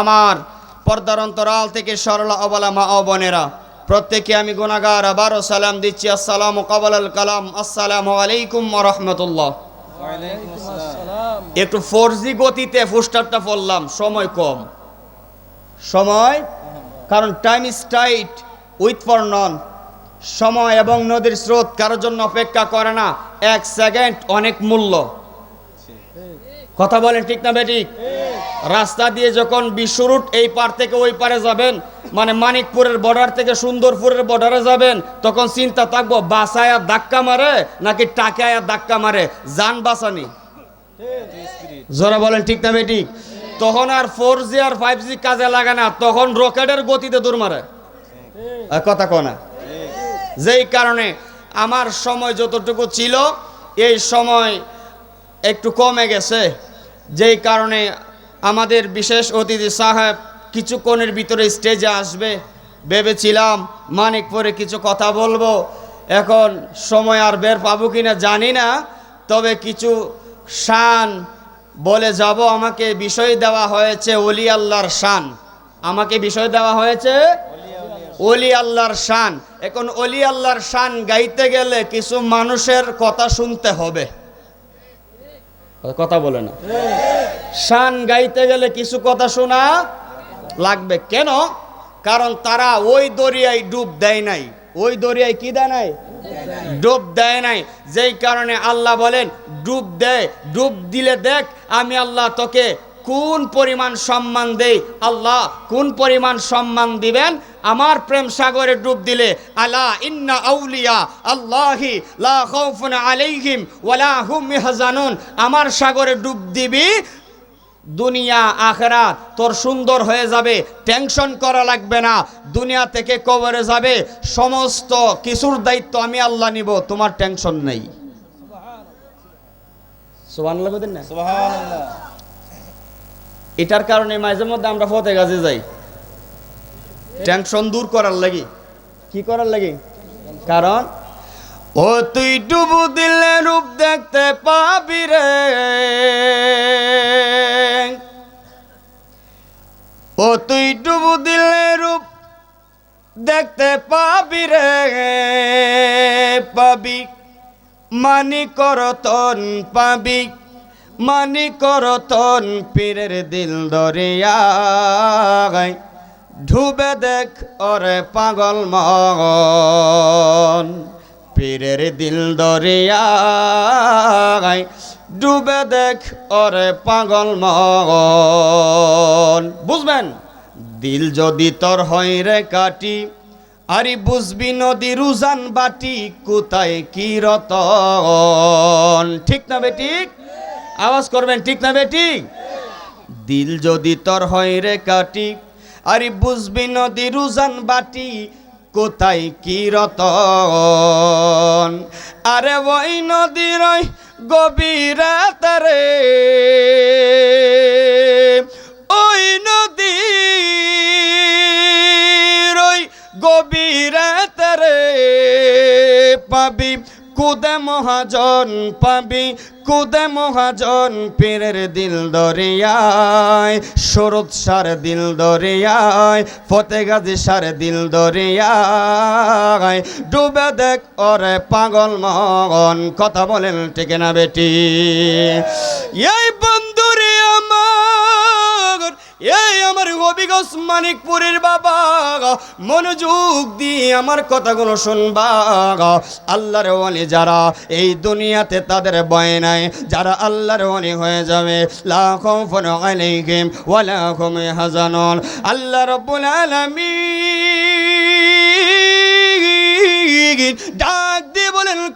আমার পর্দার অন্তরাল থেকে সরলা অবলা মা ও বোনেরা প্রত্যেকে আমি গুনাগার আবারও সালাম দিচ্ছি। আসসালামু কাবাল কালাম। আসসালামু আলাইকুম রহমতুল্লাহ। একটু ফোর জি গতিতে ফুস্টারটা পড়লাম সময় কম। সময়? কারণ time is tight with for non সময় এবং নদীর স্রোত কারোর জন্য অপেক্ষা করে না। এক সেকেন্ড অনেক মূল্য। কথা বলেন ঠিক না বেঠিক রাস্তা দিয়ে যখন বিশ্ব রুট এই পার থেকে ওই পারে যাবেন মানে মানিকপুরের বর্ডার থেকে সুন্দরপুরের বর্ডারে যাবেন, তখন চিন্তা থাকব, বাসায় ধাক্কা মারে নাকি টাকায় ধাক্কা মারে? যান বাসানি জোরা বলেন ঠিক না বেঠিক তখন আর ফোর জি আর ফাইভ জি কাজে লাগে না, তখন রকেটের গতিতে দূর মারে। কথা কনা যেই কারণে আমার সময় যতটুকু ছিল, এই সময় একটু কমে গেছে। যেই কারণে আমাদের বিশেষ অতিথি সাহেব কিছুক্ষণের ভিতরে স্টেজে আসবে। ভেবেছিলাম মানিকপুরে কিছু কথা বলব। এখন সময় আর বের পাবো কিনা জানি না। তবে কিছু শান বলে যাব। আমাকে বিষয় দেওয়া হয়েছে অলি আল্লাহর শান। আমাকে বিষয় দেওয়া হয়েছে অলি আল্লাহর শান। এখন অলি আল্লাহর শান গাইতে গেলে কিছু মানুষের কথা শুনতে হবে। কথা বলে না। শান গাইতে গেলে কিছু কথা শোনা লাগবে। কেন? কারণ তারা ওই দরিয়ায় ডুব দেয় নাই। ওই দরিয়ায় কি দেয় নাই? ডুব দেয় নাই। যেই কারণে আল্লাহ বলেন, ডুব দেয় ডুব দিলে দেখ, আমি আল্লাহ তোকে কোন পরিমাণ সম্মান দেই? আল্লাহ কোন পরিমাণ সম্মান দিবেন? আমার প্রেম সাগরে ডুব দিলে আলা ইন্না আউলিয়া আল্লাহি লা খাউফুন আলাইহিম ওয়ালা হুম ইয়াহজানুন আমার সাগরে ডুব দিবি দুনিয়া আখেরা তোর সুন্দর হয়ে যাবে টেনশন করা লাগবে না দুনিয়া থেকে কবরে যাবে সমস্ত কিছুর দায়িত্ব আমি আল্লাহ নিব তোমার টেনশন নেই। সুবহানাল্লাহ না? এটার কারণে মাঝে মধ্যে আমরা ফতে গাছে যাই। টেনশন দূর করার লাগি। কি করার লাগি? কারণ, ও তুই ডুবু দিলে রূপ দেখতে পাবি রে। ও তুই ডুবু দিলে রূপ দেখতে পাবি রে। পাবি মানি করতন পাবি। মানি করতন পীরের দিল দরিয়ায়। ডুবে দেখ ওরে পাগল মন। পীরের দিল দরিয়ায়। ডুবে দেখ ওরে পাগল মন। বুঝবেন? দিল যদি তোর হয় রে কাটি, আরে বুঝবি নদী রুজান বাটি, কোথায় কি রতন? ঠিক না বেঠিক আওয়াজ করবেন, ঠিক না বেটি? দিল যদি তোর হয় রে কাটি, আরে বুঝবি নদী রুজান বাটি, কোথায় কি রতন? আরে ওই নদীর ওই গভীর তারে ওই নদীর ওই গভীর তারে পাবি। কুদে মহাজন পাবি, কুদে মহাজন পীরের দিল দরিয়ায়, শরৎ সার দিল দরিয়ায় ফতে গাজী সার দিল দরিয়ায়। ডুবে দেখ ওরে পাগল মগন, কথা বলেন ঠিক না বেটি। এই বন্ধুরে আমার এই আমার হবিগঞ্জ মানিকপুরের বাবা, মনোযোগ দিয়ে আমার কথাগুলো শুনবা। আল্লাহর ওয়ালি যারা এই দুনিয়াতে তাদের বয় নাই, যারা আল্লাহর ওয়ালি হয়ে যাবে লাখম ফোন আলাইহিম ওয়ালা হুম ইয়াহজানুন। আল্লাহ রাব্বুল আলামিন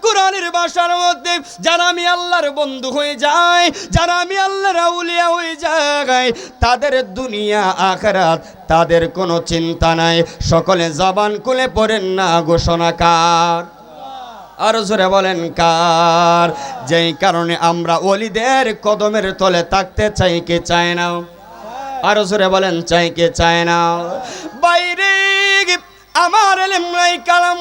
কোরআনের ভাষার মধ্যে, যারা আমি আল্লাহর বন্ধু হয়ে যায় যারা আমি আল্লাহর আউলিয়া হয়ে যায় তাদের দুনিয়া, আখরাত, তাদের কোনো চিন্তা নাই। সকলে জবান খুলে পড়েন না, ঘোষণা কার? আরও জোরে বলেন কার? যেই কারণে আমরা ওলিদের কদমের তলে থাকতে চাই, কে চায় না? আরও জোরে বলেন চাই, কে চায় না? বাইরে আমার এলেম নাই, কালাম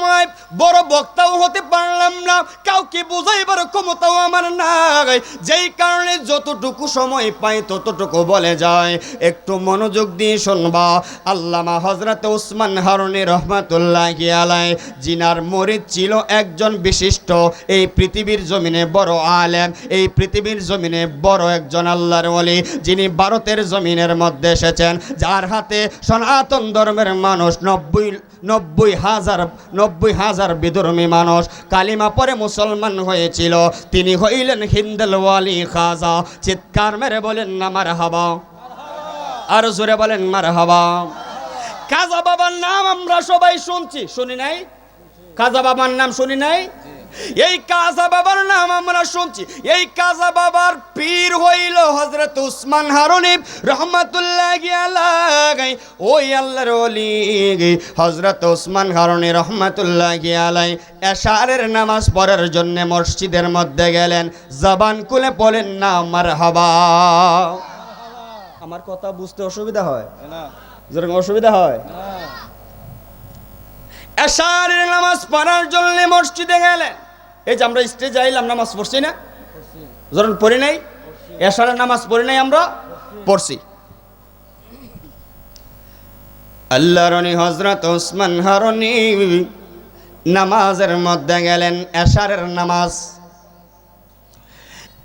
বড় বক্তাও হতে পারলাম না। কাউকে বুঝাইবার ক্ষমতাও আমার নাই। যেই কারণে যতটুকু সময় পাই, ততটুকু বলে যায়। একটু মনোযোগ দিয়ে শুনবা। আল্লামা হজরত উসমান হারুনি রহমাতুল্লাহ আলাই জিনার মরিদ ছিল একজন বিশিষ্ট। এই পৃথিবীর জমিনে বড় আলেম, এই পৃথিবীর জমিনে বড় একজন আল্লাহর ওলি, যিনি ভারতের জমিনের মধ্যে এসেছেন। যার হাতে সনাতন ধর্মের মানুষ নব্বই নব্বই হাজার নব্বই হাজার বিধর্মী মানুষ কালিমা পরে মুসলমান হয়েছিল। তিনি হইলেন হিন্দল ওয়ালি খাজা। চিৎকার মেরে বলেন, না মার হাবা আর জোরে বলেন মার হাবা খাজা বাবার নাম আমরা সবাই শুনছি। শুনি নাই? খাজা বাবার নাম শুনি নাই? এই কাজা বাবার নাম আমরা শুনছি। এই কাজা বাবার পীর হইল হজরত উসমান হারুনি রহমতুল্লাহ আলাই ওই আল্লাহর ওলি হজরত উসমান হারুনি রহমাতুল্লাহ গিয়ালাই এশারের নামাজ পড়ার জন্যে মসজিদের মধ্যে গেলেন। জবান কুলে বলেন না আমার হাবা আমার কথা বুঝতে অসুবিধা হয়? না। যেরকম অসুবিধা হয়? এশারের নামাজ পড়ার জন্য মসজিদে গেলেন। এই যে আমরা স্টেজে আইলাম, নামাজ পড়ছি না? যখন পড়ি নাই? এশারের নামাজ পড়ি নাই আমরা? পড়ছি। আল্লাহ রনি হজরত ওসমান হারনি নামাজের মধ্যে গেলেন, এশারের নামাজ।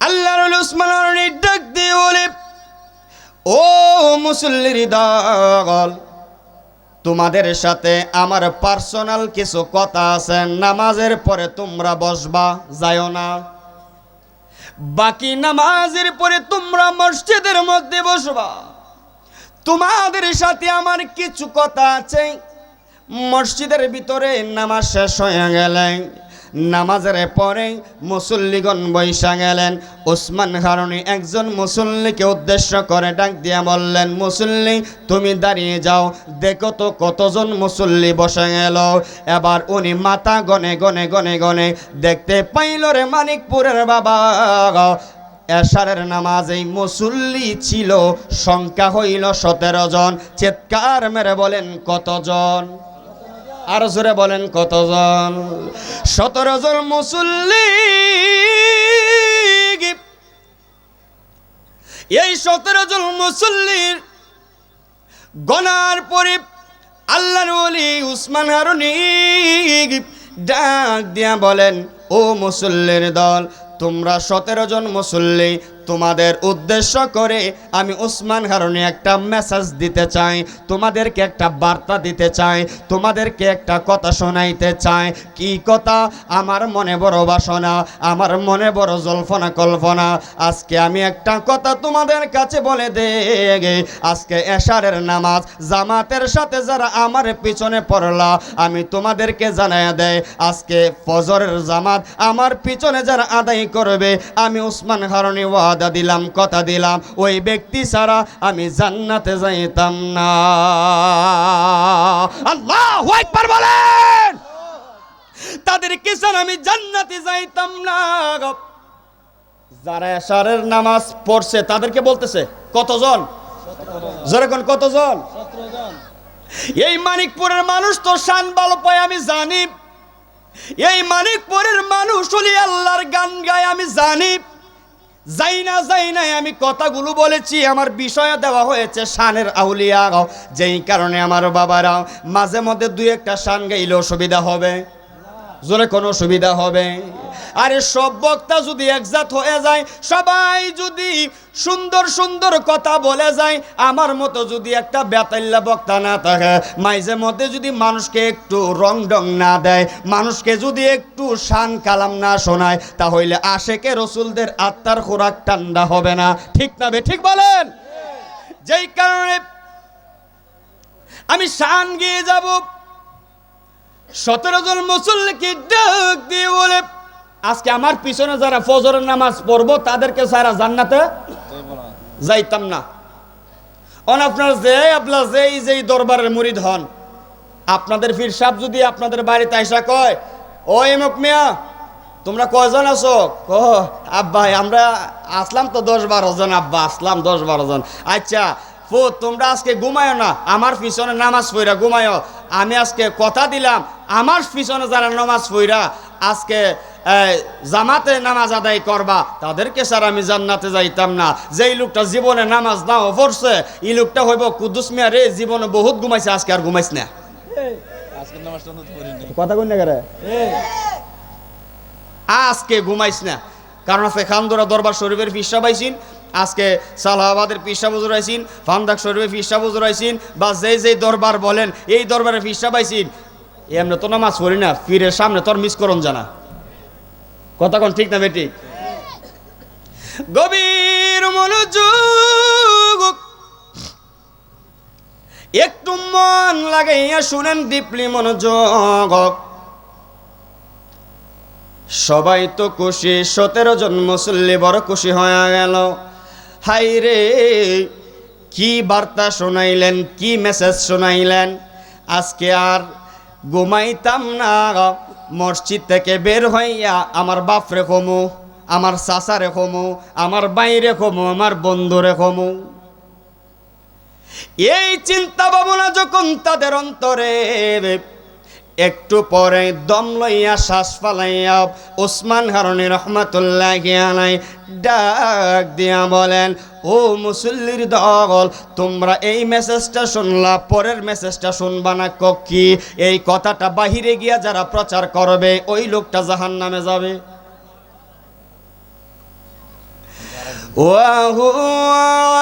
আল্লাহ রনি ওসমান হারনি ডাক দিয়ে বলে, ও মুসল্লির দল তোমাদের সাথে আমার পার্সোনাল কিছু কথা আছে, নামাজের পরে তোমরা বসবা যায় না। বাকি নামাজের পরে তোমরা মসজিদের মধ্যে বসবা। তোমাদের সাথে আমার কিছু কথা আছে, মসজিদের ভিতরে নামাজ শেষ হয়ে গেলেন নামাজের পরে মুসল্লিগণ বৈশা গেলেন। ওসমান হারুনি একজন মুসল্লিকে উদ্দেশ্য করে ডাক দিয়া বললেন, মুসল্লি, তুমি দাঁড়িয়ে যাও। দেখো তো কতজন মুসল্লি বসে গেল। এবার উনি মাথা গনে গনে গনে গনে দেখতে পাইল রে মানিকপুরের বাবা। এশারের নামাজ মুসল্লি ছিল, সংখ্যা হইল সতেরো জন। চিৎকার মেরে বলেন, কতজন? আর জোরে বলেন কতজন? সতেরো জন মুসল্লি এই সতেরো জন মুসল্লির গনার পরে আল্লাহর ওলি উসমান হারুনি ডাক দিয়া বলেন, ও মুসল্লির দল, তোমরা সতেরো জন মুসল্লি তোমাদের উদ্দেশ্য করে আমি উসমান হারুনি একটা মেসেজ দিতে চাই, তোমাদেরকে একটা বার্তা দিতে চাই, তোমাদেরকে একটা কথা শোনাইতে চাই। কি কথা? আমার মনে বড় বাসনা, আমার মনে বড় জল্পনা কল্পনা। আজকে আমি একটা কথা তোমাদের কাছে বলে দে আজকে এশারের নামাজ, জামাতের সাথে যারা আমার পিছনে পড়লা, আমি তোমাদেরকে জানাই দেয় আজকে ফজরের জামাত আমার পিছনে যারা আদায় করবে, আমি উসমান হারুনি ওয়াদা দিলাম, কথা দিলাম, ওই ব্যক্তি ছাড়া আমি জান্নাতে যাইতাম না। আল্লাহ একবার বলেন। তাদের কিসান আমি জান্নাতে যাইতাম না। যারা এশারের নামাজ পড়ছে, তাদেরকে বলতেছে, কতজন? যেরকম কতজন? এই মানিকপুরের মানুষ তো শান ভালো পায়, আমি জানি। এই মানিকপুরের মানুষ হলি আল্লাহর গান গায়, আমি জানি। যাই না যাই নাই আমি কথাগুলো বলেছি, আমার বিষয়ে দেওয়া হয়েছে শানের আউলিয়া যেই কারণে আমার বাবারা মাঝে মধ্যে দু একটা শান গাইলে অসুবিধা হবে। জোরে কোনো সুবিধা হবে? আরে সব বক্তা যদি একজাত হয়ে যায়, সবাই যদি সুন্দর সুন্দর কথা বলে যায়, আমার মতো যদি একটা বেতাল্লা বক্তা না থাকে, মাঝে মধ্যে যদি মানুষকে একটু রং ডং না দেয়, মানুষকে যদি একটু শান কালাম না শোনায়, তাহলে আশেকে রসুলদের আত্মার খোরাক ঠান্ডা হবে না। ঠিক না বে? ঠিক বলেন? যেই কারণে আমি শান গিয়ে যাব সতেরো জন মুসল্লিকে ডাক দিয়ে বলে, আজকে আমার পিছনে যারা ফজরের নামাজ পড়ব, তাদেরকে সারা জান্নাতে যাইতাম না। অন আপনার যে আপনার যেই যেই দরবারের মুরিদ হন, আপনাদের ফির সাহেব যদি আপনাদের বাড়িতে আইসা কয়, ও এমক মিয়া, তোমরা কয়জন আছো? ক আব্বা আমরা আসলাম তো দশ বারো জন, আব্বা, আসলাম দশ বারো জন। আচ্ছা ফো, তোমরা আজকে ঘুমায়ো না, আমার পিছনে নামাজ পড়া, ঘুমায়ো। আমি আজকে কথা দিলাম আমার পিছনে যারা নামাজ পড়া আজকে জামাতে নামাজ আদায় করবা তাদেরকে স্যার আমি জান্নাতে যাইতাম না। যেই লোকটা জীবনে নামাজ নাও পড়ছে এই লোকটা হইব কুদ্দুস মিয়া রে জীবনে বহুত ঘুমাইছে আজকে আর ঘুমাইছ না। কথা কই না আজকে ঘুমাইস না। কারণ আজকে খান্দোরা দরবার শরীফের পিসা পাইছিন আজকে সালাহাবাদের পিসা বুজুর আইসিন ফান্দাক শরীফের পিসা বুজুর আইসিন বা যেই যেই দরবার বলেন এই দরবারের পিসা পাইছিন এমনি তো নামাজ পড়ি না ফিরের সামনে তোর মিস করন জানা কথা কোন ঠিক না বেটি? গভীর মনোযোগ। একটু মন লাগাইয়া শুনেন ডিপলি মনোযোগ। সবাই তো খুশি, সতেরো জন মুসল্লি বড় খুশি হয়ে গেল। হাই রে কি বার্তা শোনাইলেন, কি মেসেজ শোনাইলেন? আজকে আর ঘুমাইতাম না। মসজিদ থেকে বের হইয়া আমার বাপরে কমু আমার চাচারে কমু আমার বাইরে কমু আমার বন্ধুরে কমু এই চিন্তা ভাবনা যখন তাদের অন্তরে, একটু পরে দম লইয়া শ্বাস ফালাইয়া ওসমান হারনি রহমাতুল্লাহ ডাক দিয়া বলেন ও মুসল্লির দল তোমরা এই মেসেজটা শুনলা পরের মেসেজটা শুনবা না কি এই কথাটা বাহিরে গিয়া যারা প্রচার করবে ওই লোকটা জাহান নামে যাবে وهو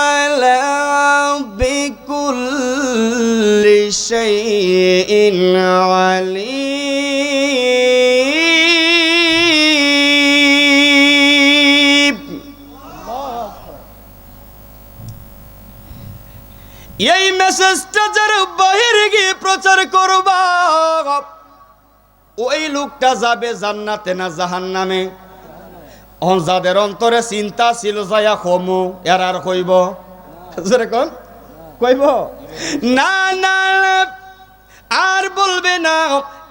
على بكل شيء عليم এই মেসেজটা যারা বাহিরে গিয়ে প্রচার করবা। ওই লোকটা যাবে জান্নাতে না জাহান নামে যাদের অন্তরে চিন্তা ছিল যায়া কমু এর আর কইব? কইব? না না, আর বলবে না,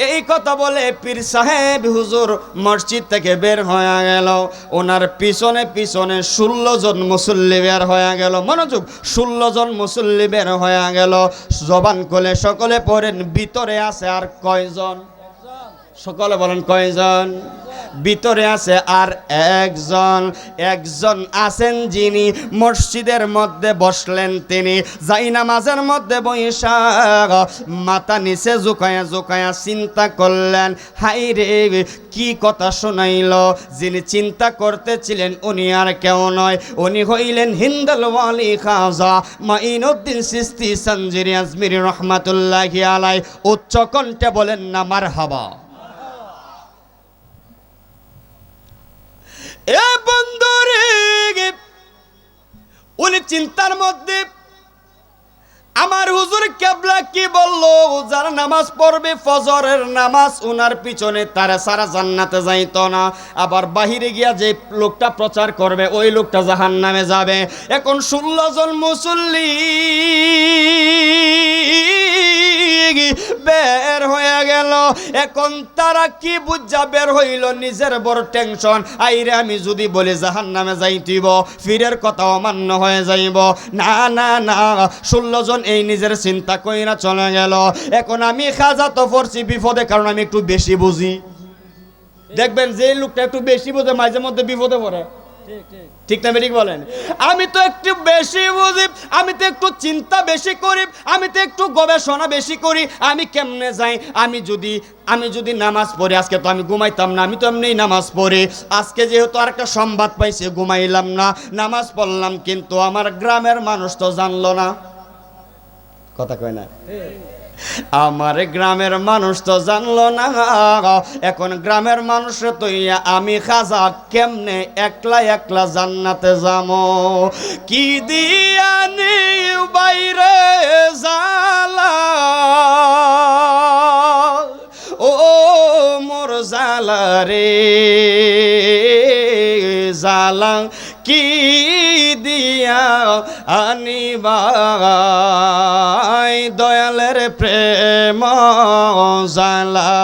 এই কথা বলে পীর সাহেব হুজুর মসজিদ থেকে বের হয়ে গেল। ওনার পিছনে পিছনে ষোলো জন মুসল্লি বের হয়ে গেল। মনোযোগ, ষোলো জন মুসল্লি বের হয়ে গেল। জবান কোলে সকলে পড়েন, ভিতরে আছে আর কয়জন? সকলে বলেন কয়জন? ভিতরে আছে আর একজন। একজন আছেন যিনি মসজিদের মধ্যে বসলেন তিনি। যাই নামাজের মধ্যে বৈশাখ মাথা নিচে জুকায়া জুকায়া চিন্তা করলেন হাই রে, কি কথা শোনাইল? যিনি চিন্তা করতেছিলেন, উনি আর কেউ নয়। উনি হইলেন হিন্দাল ওয়ালি খাজা মাইনুদ্দিন সিস্তি সঞ্জিরি আজমির রহমাতুল্লাহ আলাই উচ্চ কণ্ঠে বলেন, না মার হাবা উনি চিন্তার মধ্যে, আমার হুজুর কেবলা কি বলল? যারা নামাজ পড়বে ফজরের নামাজ, উনার পিছনে তারা সারা জান্নাতে যাইত না। আবার বাহিরে গিয়া যে লোকটা প্রচার করবে, ওই লোকটা জাহান নামে যাবে। এখন ষোলো জন মুসল্লি বের হয়ে গেল। এখন তারা কি বুঝা বের হইল? নিজের বড় টেনশন। আইরে, আমি যদি বলি জাহান নামে যাইতিব, ফিরের কথা অমান্য হয়ে যাইব। না না না, ষোলো জন এই নিজের চিন্তা কইরা চলে গেল। এখন আমি খাজা তো পড়ছি বিপদে, কারণ আমি একটু বেশি বুঝি। দেখবেন যে লোকটা একটু বেশি বোঝে, মাঝে মধ্যে বিপদে পড়ে। ঠিক না ঠিক বলেন? আমি তো একটু বেশি বুঝি, আমি তো একটু চিন্তা বেশি করি, আমি তো একটু গবেষণা বেশি করি, আমি কেমনে যাই? আমি যদি আমি যদি নামাজ পড়ি, আজকে তো আমি ঘুমাইতাম না, আমি তো এমনি নামাজ পড়ি। আজকে যেহেতু আর একটা সংবাদ পাইছে, ঘুমাইলাম না, নামাজ পড়লাম, কিন্তু আমার গ্রামের মানুষ তো জানলো না। কথা কয় না? আমার গ্রামের মানুষ তো জানলো না। এখন গ্রামের মানুষ তো আমি খাজা, কেমনে একলা একলা জান্নাতে যামো? কি দিয়ানি বাইরে জালা? ও মোর জালা রে, জালা কি দিয়া আনিবাই দয়ালের প্রেম জালা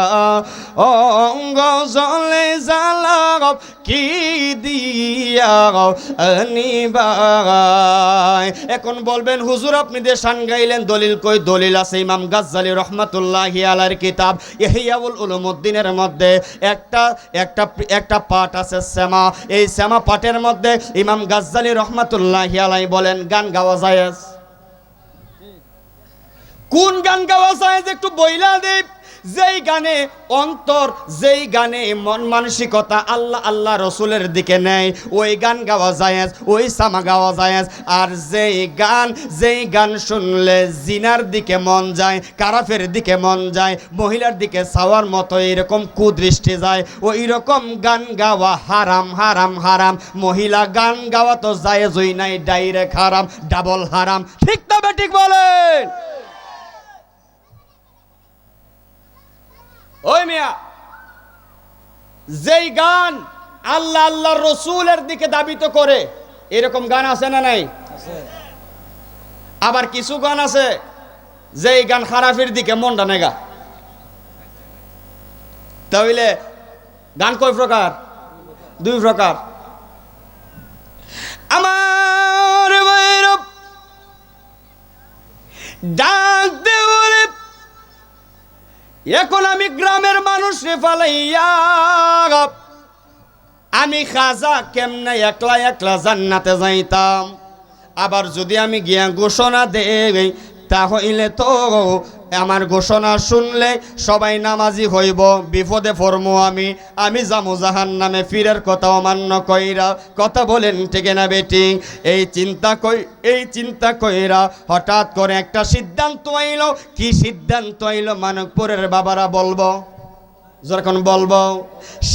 অঙ্গ জলে দিয়া আনিবাই এখন বলবেন, হুজুর, আপনি যে শান গাইলেন, দলিল কই? দলিল আছে ইমাম গাজ্জালি রহমাতুল্লাহি আলার কিতাব ইহিয়াউল উলুমুদ্দিনের মধ্যে। একটা একটা একটা পাঠ আছে শ্যামা। এই শ্যামা পাঠের মধ্যে ইমাম গাজ্জালি রহমাতুল্লাহি আলাই বলেন, গান গাওয়া যায় কোন গান গাওয়া যায় একটু বইলা দেব যেই গানে অন্তর, যেই গানে মন মানসিকতা আল্লাহ আল্লাহ রসুলের দিকে নেয়, ওই গান গাওয়া যায় ওই সামা গাওয়া যায় আর যেই গান যেই গান শুনলে জিনার দিকে মন যায়, কারাফের দিকে মন যায়, মহিলার দিকে চাওয়ার মতো এরকম কুদৃষ্টি যায়, ওই রকম গান গাওয়া হারাম হারাম হারাম। মহিলা গান গাওয়া তো জায়েজই নাই, ডাইরেক্ট হারাম, ডাবল হারাম। ঠিক তবে ঠিক বলেন। ওই মিয়া, যেই গান আল্লাহ আল্লাহ রসুলের দিকে দাবিত করে, এরকম গান আছে না নাই? আবার কিছু গান আছে, যেই গান খারাপের দিকে মনটা নেগা তাহলে গান কয় প্রকার? দুই প্রকার। আমার ডাক দে বলে এখন আমি গ্রামের মানুষ ফালাইয়া। আমি খাজা কেমনে একলা একলা জান্নাতে যাইতাম? আবার যদি আমি গিয়া ঘোষণা দেই তাহলে তো আমার ঘোষণা শুনলে সবাই নামাজি হইব। বিপদে ফরমো আমি। আমি জামু জাহান নামে ফিরের কথা অমান্য কইরা। কথা বলেন ঠিক না বেটি। এই চিন্তা কই, এই চিন্তা কইরা হঠাৎ করে একটা সিদ্ধান্ত আইল। কি সিদ্ধান্ত আইল? মানকপুরের বাবারা বলব। যখন বলব,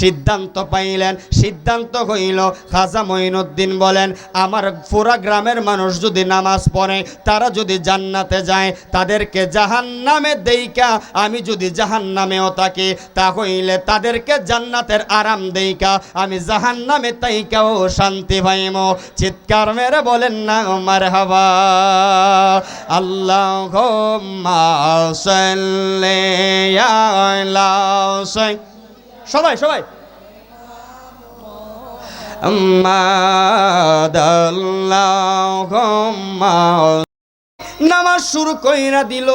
সিদ্ধান্ত পাইলেন, সিদ্ধান্ত হইল, খাজা মঈনুদ্দিন বলেন, আমার পুরা গ্রামের মানুষ যদি নামাজ পড়ে, তারা যদি জান্নাতে যায়, তাদেরকে জাহান নামে দেইকা, আমি যদি জাহান নামেও থাকি, তা হইলে তাদেরকে জান্নাতের আরাম দেইকা, আমি জাহান নামে তাইকাও শান্তি পাইম চিৎকার মেরে বলেন, না আমার হবা আল্লাহ সবাই সবাই। নামাজ শুরু কইরা দিল,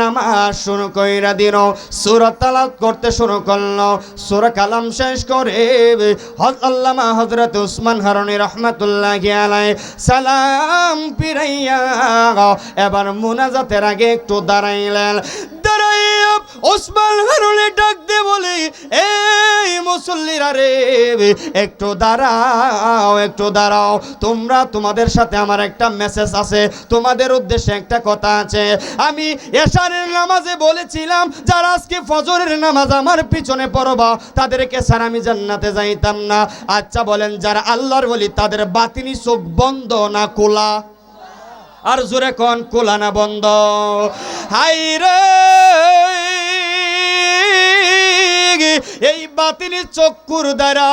নামাজ শুরু কইরা দিল। সুরা তালাত করতে শুরু করল, সুরা কালাম শেষ করে আল্লামা হজরত উসমান হারনি রহমাতুল্লাহ আলাই সালাম পিরাইয়া এবার মুনাজাতের আগে একটু দাঁড়াইলেন। দাঁড়াইয়া ওসমান হারুনে ডাক দে বলে, এই মুসল্লিরা রে, একটু দাঁড়াও একটু দাঁড়াও। তোমরা তোমাদের সাথে আমার একটা মেসেজ আছে। তোমাদের উদ্দেশ্যে একটা কথা আছে। আমি এশারের নামাজে বলেছিলাম, যারা আজকে ফজরের নামাজ আমার পিছনে পড়বা, তাদেরকে স্যার আমি জান্নাতে যাইতাম না। আচ্ছা বলেন, যারা আল্লাহর বলি, তাদের বাতিনি চোখ বন্ধ না কোলা আর জোরে কন কোলা না বন্ধ? হাই রে! এই বাতিনি চক্ষুর দ্বারা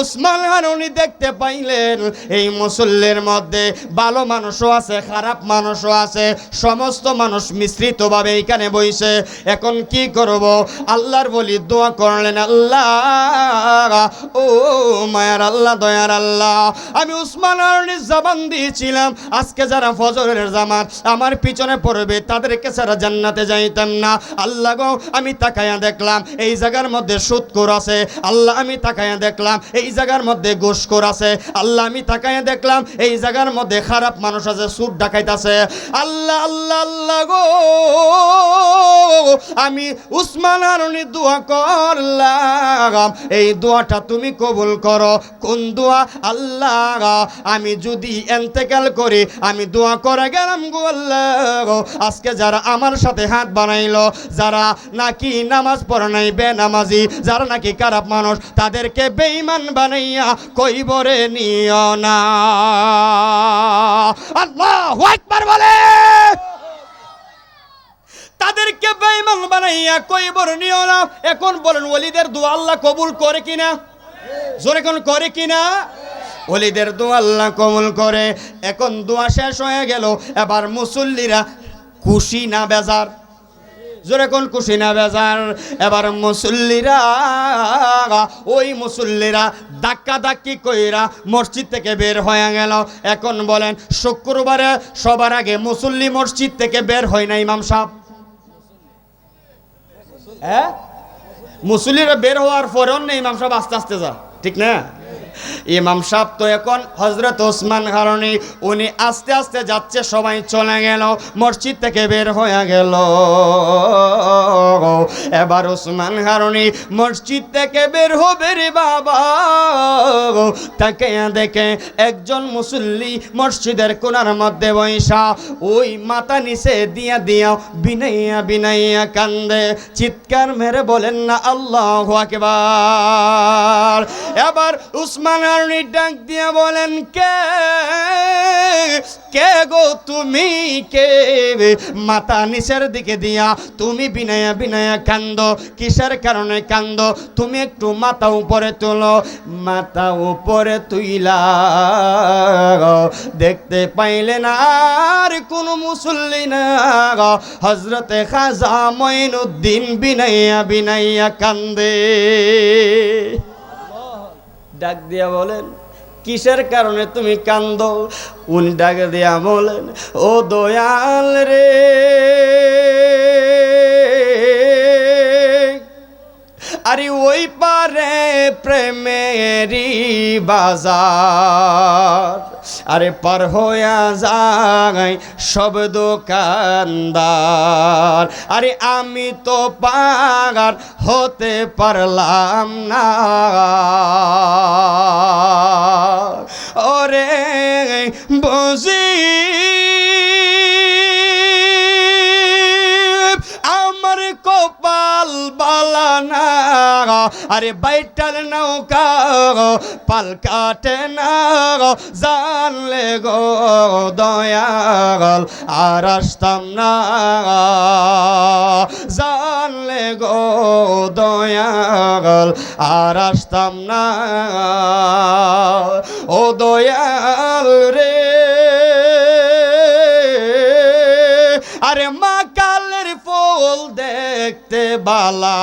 উসমান হানুনি দেখতে পাইলেন, এই মুসল্লের মধ্যে ভালো মানুষও আছে, খারাপ মানুষও আছে, সমস্ত মানুষ মিশ্রিতভাবে এইখানে বইছে। এখন কি করব? আল্লাহর বলি দোয়া করলেন, আল্লাহ, ও মায়ার আল্লাহ, দয়ার আল্লাহ, আমি উসমান হারুনির জবান দিয়েছিলাম। আজকে যারা ফজরের জামাত, আমার পিছনে পড়বে, তাদেরকে সারা জান্নাতে যাইতাম না। আল্লাহ গো, আমি তাকায়া দেখলাম, এই জায়গার মধ্যে সুৎকর আছে, আল্লাহ আমি তাকায়া দেখলাম, এই জায়গার মধ্যে গোসকর আছে, আল্লাহ আমি তাকায়া দেখলাম, এই জায়গার মধ্যে খারাপ মানুষ আছে, সুদ ডাকাইতাছে। আল্লাহ আল্লাহ আল্লাহ গো, আমি উসমান হারুনি দোয়া করলাম, এই দোয়াটা তুমি কবুল করো। কোন দোয়া? আল্লাহ, আমি যদি এন্তেকাল করি, আমি দোয়া করে গেলাম গো আল্লাহ। আজকে যারা আমার সাথে হাত বানাইলো, যারা নাকি নামাজ পড়ে নাই, বেনামাজি যারা নাকি খারাপ মানুষ, তাদেরকে বেঈমান বানাইয়া কইবরে নিও না। আল্লাহু আকবার বলে। তাদেরকে বেঈমান বানাইয়া কইবর নিও না। এখন বলেন, ওলিদের দোয়া আল্লাহ কবুল করে কিনা? জোরে কোন করে কিনা? ওলিদের দোয়া আল্লাহ কবুল করে। এখন দোয়া শেষ হয়ে গেল। এবার মুসল্লিরা খুশি না বেজার? জোরে কোন খুশি না বেজার? এবার মুসল্লিরা, ওই মুসল্লিরা ধাক্কা ধাক্কি কইরা মসজিদ থেকে বের হয়ে গেল। এখন বলেন, শুক্রবারে সবার আগে মুসল্লি মসজিদ থেকে বের হয় না ইমাম সাহেব? হ্যাঁ? মুসল্লিরা বের হওয়ার পরেও না ইমাম সাহেব আস্তে আস্তে যা ঠিক না? ইমাম সাহেব তো এখন হজরত ওসমান কারণে উনি আস্তে আস্তে যাচ্ছে, সবাই চলে গেল, মসজিদ থেকে বের হয়ে গেল। এবার ওসমান কারণে মসজিদ থেকে বের হবে রে বাবা। তাকে দেখে একজন মুসল্লি মসজিদের কোনার মধ্যে বৈশা ওই মাথা নিচে দিয়া দিয়া বিনাইয়া বিনাইয়া কান্দে, চিৎকার মেরে বলেন না, আল্লাহ আকবার। এবার উসমান আরনি ডাক দিয়া বলেন, কে? কে গো তুমি? কে? মাথা নিচের দিকে দিয়া, তুমি বিনায়া বিনায়া কান্দ। কিসের কারণে কান্দ? তুমি একটু মাথা উপরে তোলো। মাথা উপরে তুইলা, দেখতে পাইলে না আর কোন মুসল্লি না হজরতে খাজা মঈনুদ্দিন বিনাইয়া বিনাইয়া কান্দে। ডাক দিয়া বলেন, কিসের কারণে তুমি কান্দ? উনি ডাক দিয়া বলেন, ও দয়াল রে, আরে ওই পারে প্রেমেরি বাজার। আরে পার হইয়া যায় সব দোকানদার। আরে আমি তো পাগার হতে পারলাম না। ওরে বুঝি কপাল বালানা। আরে বাইটাল নৌকা পাল কাটে না জানলে গো দয়াল আর আসতাম না জানলে গো দয়াল আর আসতাম না ও দয়াল বালা,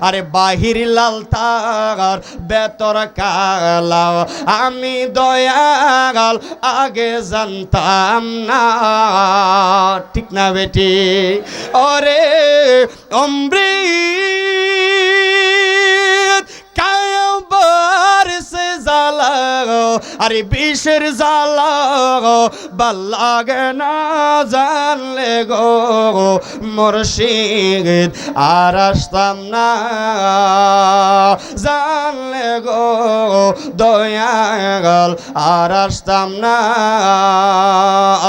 আরে বাহির লাল তার বেতর কালা। আমি দয়াল, আগে জানতাম না। ঠিক না বেটি? ওরে অমৃত আরে বিষের জ্বালা বাল্লাগে না জানলে গো। মুর্শিদ আর আসতাম না জানলে গো দয়াগল আর আসতাম না।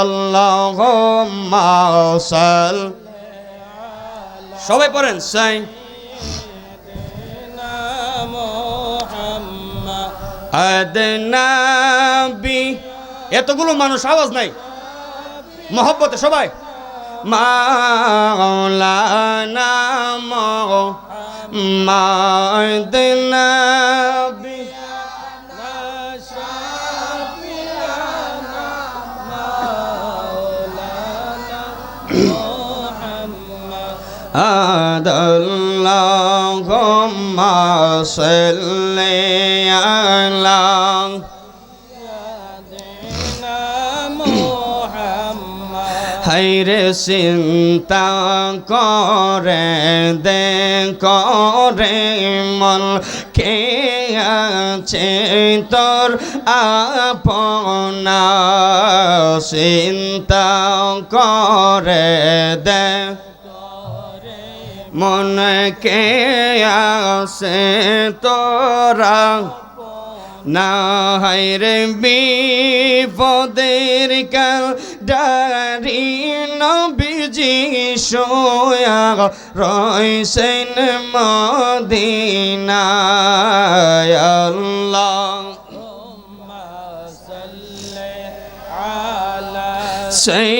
আল্লাহ সবাই পড়েন সাই এতগুলো মানুষ আওয়াজ নাই। মহব্বতে সবাই। মাওলানা মাদনাবি اللهم صل على হাইরে চিন্তা করে দে করে মন কে আছে তোর আপনা চিন্তা করে দে মনকে আসে তোরা? না হাইরে বিপদের কাল ডারি নবীজি সোয়া রয়েছেন মদিনায় সেই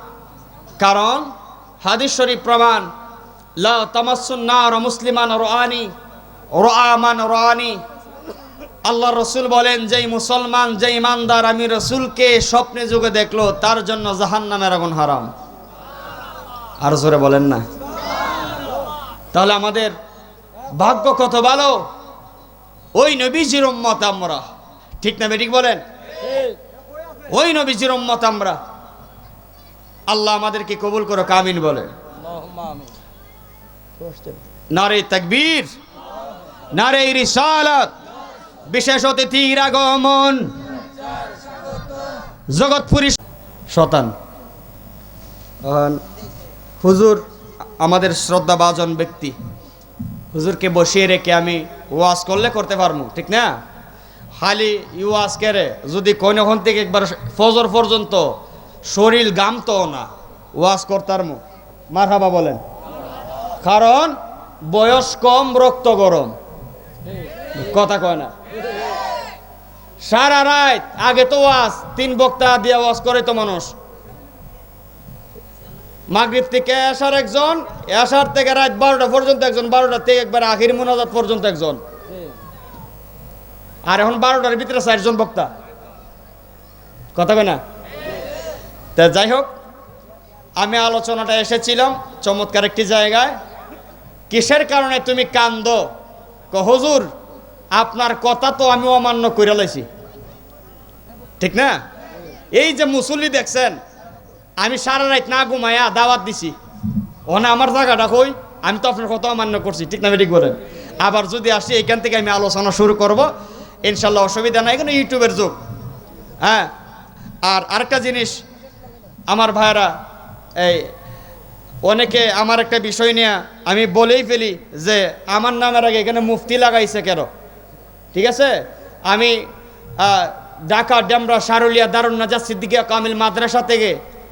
কারণ হাদিস শরীফ প্রমাণ লা নার মুসলিমান রানি রামান রানি আল্লাহ রসুল বলেন যেই মুসলমান যে ইমানদার আমি রসুলকে স্বপ্নে যুগে দেখল তার জন্য জাহান নামের আগুন হারাম। আর জোরে বলেন না। তাহলে আমাদের ভাগ্য কত ভালো? ওই নবীজির উম্মত আমরা। ঠিক না বেঠিক বলেন? ওই নবীজির উম্মত আমরা। আল্লাহ আমাদেরকে কবুল করো কামিন বলে। নারে তাকবীর নারে রিসালাত বিশেষ অতিথির আগমন। জগৎপুরী শতান। হুজুর আমাদের শ্রদ্ধাভাজন ব্যক্তি। হুজুরকে বসিয়ে রেখে আমি ওয়াজ করলে করতে পারব ঠিক না? খালি ওয়াজ কেরে যদি কোনখন থেকে একবার ফজর পর্যন্ত শরীর গামতো না। ওয়াজ করতার মু মারহাবা বলেন। কারণ বয়স কম, রক্ত গরম। কথা কয় না। সারা রাত আগে তো ওয়াজ, তিন বক্তা দিয়ে ওয়াজ করে তো মানুষ। মাগরিব থেকে আসার একজন, আসার থেকে রাত বারোটা পর্যন্ত একজন, বারোটা থেকে একবার আখির মোনাজাত পর্যন্ত একজন। আর এখন বারোটার ভিতরে চারজন বক্তা। কথা কয় না। তা যাই হোক, আমি আলোচনাটা এসেছিলাম, চমৎকার একটি জায়গায়। কিসের কারণে তুমি কান্দ? হুজুর, আপনার কথা তো আমি অমান্য করে লাইছি। ঠিক না? এই যে মুসল্লি দেখছেন, আমি সারা রাত না ঘুমায়া দাওয়াত দিছি। ওনা আমার জায়গাটা কই? আমি তো আপনার কথা অমান্য করছি, ঠিক না ঠিক বলেন? আবার যদি আসি, এখান থেকে আমি আলোচনা শুরু করব। ইনশাল্লাহ অসুবিধা নাই, এখানে ইউটিউবের যুগ। হ্যাঁ? আর আরেকটা জিনিস আমার ভাইরা এই অনেকে আমার একটা বিষয় নিয়ে আমি বলেই ফেলি যে আমার নামের আগে এখানে মুফতি লাগাইছে কেন? ঠিক আছে? আমি ঢাকা, ডেমরা, সারুলিয়া, দারুণ নাজার সিদ্দিকিয়া, কামিল মাদ্রাসা থেকে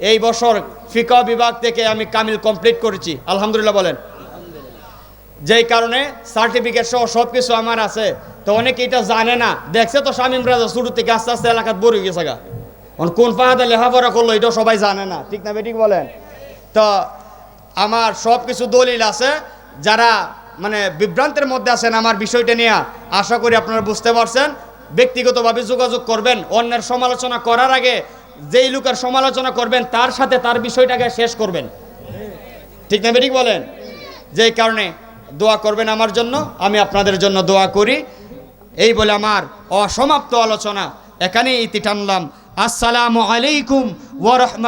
এই বছর ফিকা বিভাগ থেকে আমি কামিল কমপ্লিট করেছি। আলহামদুলিল্লাহ বলেন। যেই কারণে সার্টিফিকেট সহ সব কিছু আমার আছে। তো অনেকে এটা জানে না। দেখছে তো শামীম রাজা শুরু থেকে আস্তে আস্তে এলাকাত বড় গেছে গা। কোন পাহাড়ে লেখাপড়া করল এটা সবাই জানে না। ঠিক না বেঠিক বলেন? তো আমার সব কিছু দলিল আছে, যারা মানে বিভ্রান্তের মধ্যে আছেন আমার বিষয়টা নিয়ে, আশা করি আপনারা বুঝতে পারছেন। ব্যক্তিগতভাবে যোগাযোগ করবেন, অন্যের সমালোচনা করার আগে যেই লোকের সমালোচনা করবেন, তার সাথে তার বিষয়টাকে শেষ করবেন। ঠিক না বেঠিক বলেন? যেই কারণে দোয়া করবেন আমার জন্য, আমি আপনাদের জন্য দোয়া করি। এই বলে আমার অসমাপ্ত আলোচনা, এখানেই ইতি টানলাম। আসসালামু আলাইকুম ওয়া রাহমাতুল্লাহ